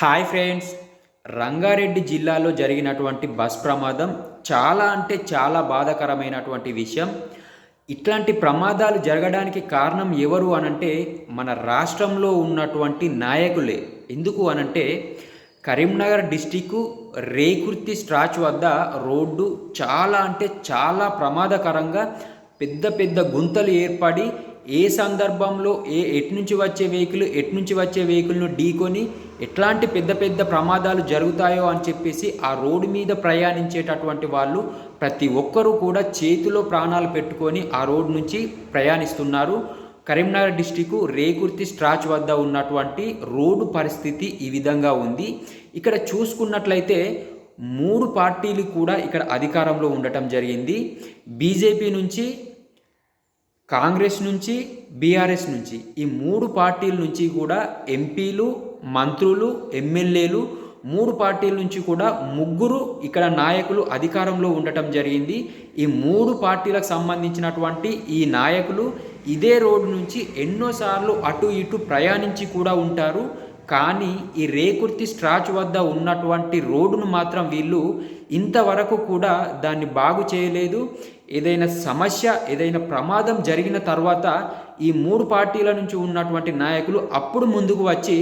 Hi friends. Rangareddy జిల్లాలో జరిగినటువంటి bus ప్రమాదం చాలా అంటే చాలా బాధాకరమైనటువంటి విషయం. ఇట్లాంటి ప్రమాదాలు జరగడానికి కారణం ఎవరు అనంటే మన రాష్ట్రంలో ఉన్నటువంటి నాయకులే. ఎందుకు అనంటే కరీంనగర్ డిస్టిక్ రేకుర్తి స్ట్రాచ్ వద్ద రోడ్డు చాలా అంటే చాలా ప్రమాదకరంగా పెద్ద పెద్ద గుంతలు ఏర్పడి ఏ సందర్భంలో ఏ ఎటు నుంచి వచ్చే వెహికల్ ఎటు నుంచి వచ్చే వెహికల్ను ఢీకొని ఎట్లాంటి పెద్ద పెద్ద ప్రమాదాలు జరుగుతాయో అని చెప్పేసి ఆ రోడ్డు మీద ప్రయాణించేటటువంటి వాళ్ళు ప్రతి ఒక్కరూ కూడా చేతిలో ప్రాణాలు పెట్టుకొని ఆ రోడ్డు నుంచి ప్రయాణిస్తున్నారు. కరీంనగర్ డిస్టిక్ రేకుర్తి స్ట్రాచ్ వద్ద ఉన్నటువంటి రోడ్డు పరిస్థితి ఈ విధంగా ఉంది. ఇక్కడ చూసుకున్నట్లయితే మూడు పార్టీలు కూడా ఇక్కడ అధికారంలో ఉండటం జరిగింది. బీజేపీ నుంచి కాంగ్రెస్ నుంచి బీఆర్ఎస్ నుంచి ఈ మూడు పార్టీల నుంచి కూడా ఎంపీలు మంత్రులు ఎమ్మెల్యేలు మూడు పార్టీల నుంచి కూడా ముగ్గురు ఇక్కడ నాయకులు అధికారంలో ఉండటం జరిగింది. ఈ మూడు పార్టీలకు సంబంధించినటువంటి ఈ నాయకులు ఇదే రోడ్డు నుంచి ఎన్నోసార్లు అటు ఇటు ప్రయాణించి కూడా ఉంటారు. కానీ ఈ రేకుర్తి స్ట్రాచ్ వద్ద ఉన్నటువంటి రోడ్డును మాత్రం వీళ్ళు ఇంతవరకు కూడా దాన్ని బాగు చేయలేదు. ఏదైనా సమస్య ఏదైనా ప్రమాదం జరిగిన తర్వాత ఈ మూడు పార్టీల నుంచి ఉన్నటువంటి నాయకులు అప్పుడు ముందుకు వచ్చి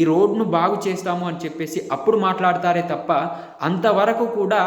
ఈ రోడ్ను బాగు చేస్తాము అని చెప్పేసి అప్పుడు మాట్లాడతారే తప్ప అంతవరకు కూడా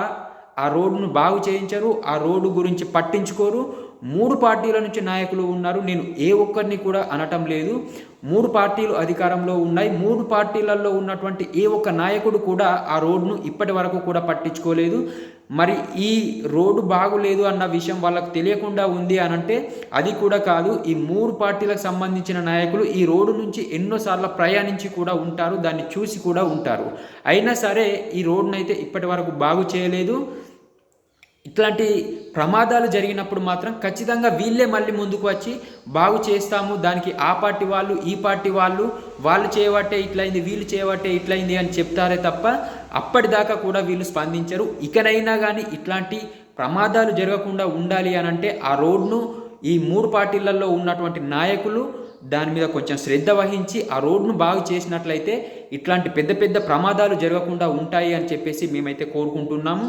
ఆ రోడ్డును బాగు చేయించరు ఆ రోడ్డు గురించి పట్టించుకోరు. మూడు పార్టీల నుంచి నాయకులు ఉన్నారు. నేను ఏ ఒక్కరిని కూడా అనటం లేదు. మూడు పార్టీలు అధికారంలో ఉన్నాయి. మూడు పార్టీలలో ఉన్నటువంటి ఏ ఒక్క నాయకుడు కూడా ఆ రోడ్ను ఇప్పటి వరకు కూడా పట్టించుకోలేదు. మరి ఈ రోడ్డు బాగులేదు అన్న విషయం వాళ్ళకు తెలియకుండా ఉంది అని అంటే అది కూడా కాదు. ఈ మూడు పార్టీలకు సంబంధించిన నాయకులు ఈ రోడ్డు నుంచి ఎన్నోసార్లు ప్రయాణించి కూడా ఉంటారు. దాన్ని చూసి కూడా ఉంటారు. అయినా సరే ఈ రోడ్డునైతే ఇప్పటి వరకు బాగు చేయలేదు. ఇట్లాంటి ప్రమాదాలు జరిగినప్పుడు మాత్రం ఖచ్చితంగా వీళ్ళే మళ్ళీ ముందుకు వచ్చి బాగు చేస్తాము. దానికి ఆ పార్టీ వాళ్ళు ఈ పార్టీ వాళ్ళు వాళ్ళు చేయబట్టే ఇట్లయింది వీళ్ళు చేయబట్టే ఇట్లయింది అని చెప్తారే తప్ప అప్పటిదాకా కూడా వీళ్ళు స్పందించరు. ఇకనైనా కానీ ఇట్లాంటి ప్రమాదాలు జరగకుండా ఉండాలి అని అంటే ఆ రోడ్ను ఈ మూడు పార్టీలలో ఉన్నటువంటి నాయకులు దాని మీద కొంచెం శ్రద్ధ వహించి ఆ రోడ్ను బాగు చేసినట్లయితే ఇట్లాంటి పెద్ద పెద్ద ప్రమాదాలు జరగకుండా ఉంటాయి అని చెప్పేసి మేమైతే కోరుకుంటున్నాము.